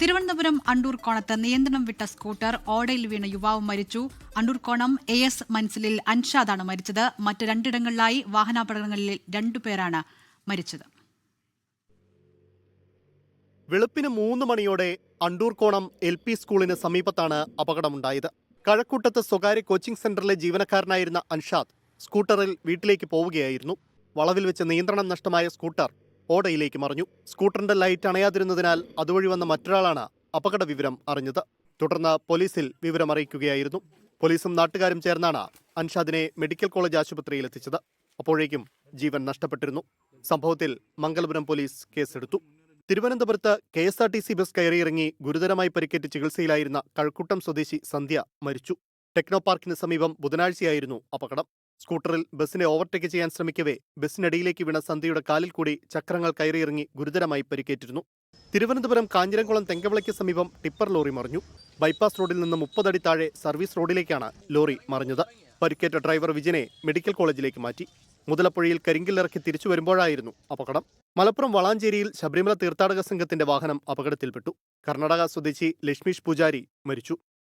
തിരുവനന്തപുരം അണ്ടൂർക്കോണത്ത് നിയന്ത്രണം വിട്ട സ്കൂട്ടർ ഓടയിൽ വീണ യുവാവ് മരിച്ചു. അണ്ടൂർക്കോണം എ എസ് മൻസിലിൽ അൻഷാദാണ് മരിച്ചത്. മറ്റ് രണ്ടിടങ്ങളിലായി വാഹനാപകടങ്ങളിൽ രണ്ടുപേരാണ് മരിച്ചത്. വെളുപ്പിന് മൂന്ന് മണിയോടെ അണ്ടൂർക്കോണം എൽ പി സ്കൂളിന് സമീപത്താണ് അപകടമുണ്ടായത്. കഴക്കൂട്ടത്ത് സ്വകാര്യ കോച്ചിംഗ് സെന്ററിലെ ജീവനക്കാരനായിരുന്ന അൻഷാദ് സ്കൂട്ടറിൽ വീട്ടിലേക്ക് പോവുകയായിരുന്നു. വളവിൽ വെച്ച് നിയന്ത്രണം നഷ്ടമായ സ്കൂട്ടർ ഓടയിലേക്ക് മറിഞ്ഞു. സ്കൂട്ടറിന്റെ ലൈറ്റ് അണയാതിരുന്നതിനാൽ അതുവഴി വന്ന മറ്റൊരാളാണ് അപകട വിവരം അറിഞ്ഞത്. തുടർന്ന് പോലീസിൽ വിവരം അറിയിക്കുകയായിരുന്നു. പോലീസും നാട്ടുകാരും ചേർന്നാണ് അൻഷാദിനെ മെഡിക്കൽ കോളേജ് ആശുപത്രിയിൽ എത്തിച്ചത്. അപ്പോഴേക്കും ജീവൻ നഷ്ടപ്പെട്ടിരുന്നു. സംഭവത്തിൽ മംഗലപുരം പോലീസ് കേസെടുത്തു. തിരുവനന്തപുരത്ത് K S R T C bus കയറിയിറങ്ങി ഗുരുതരമായി പരിക്കേറ്റ് ചികിത്സയിലായിരുന്ന കഴക്കൂട്ടം സ്വദേശി സന്ധ്യ മരിച്ചു. ടെക്നോ പാർക്കിന് സമീപം ബുധനാഴ്ചയായിരുന്നു അപകടം. സ്കൂട്ടറിൽ ബസ്സിനെ ഓവർടേക്ക് ചെയ്യാൻ ശ്രമിക്കവേ ബസ്സിനടിയിലേക്ക് വീണ സന്ധ്യയുടെ കാലിൽ കൂടി ചക്രങ്ങൾ കയറിയിറങ്ങി ഗുരുതരമായി പരിക്കേറ്റിരുന്നു. തിരുവനന്തപുരം കാഞ്ഞിരംകുളം തെങ്കവിളയ്ക്ക് സമീപം ടിപ്പർ ലോറി മറിഞ്ഞു. ബൈപ്പാസ് റോഡിൽ നിന്ന് മുപ്പതടി താഴെ സർവീസ് റോഡിലേക്കാണ് ലോറി മറിഞ്ഞത്. പരിക്കേറ്റ ഡ്രൈവർ വിജയനെ മെഡിക്കൽ കോളേജിലേക്ക് മാറ്റി. മുതലപ്പുഴയിൽ കരിങ്കിലിറക്കി തിരിച്ചു വരുമ്പോഴായിരുന്നു അപകടം. മലപ്പുറം വളാഞ്ചേരിയിൽ ശബരിമല തീർത്ഥാടക സംഘത്തിന്റെ വാഹനം അപകടത്തിൽപ്പെട്ടു. കർണാടക സ്വദേശി ലക്ഷ്മീഷ് പൂജാരി മരിച്ചു.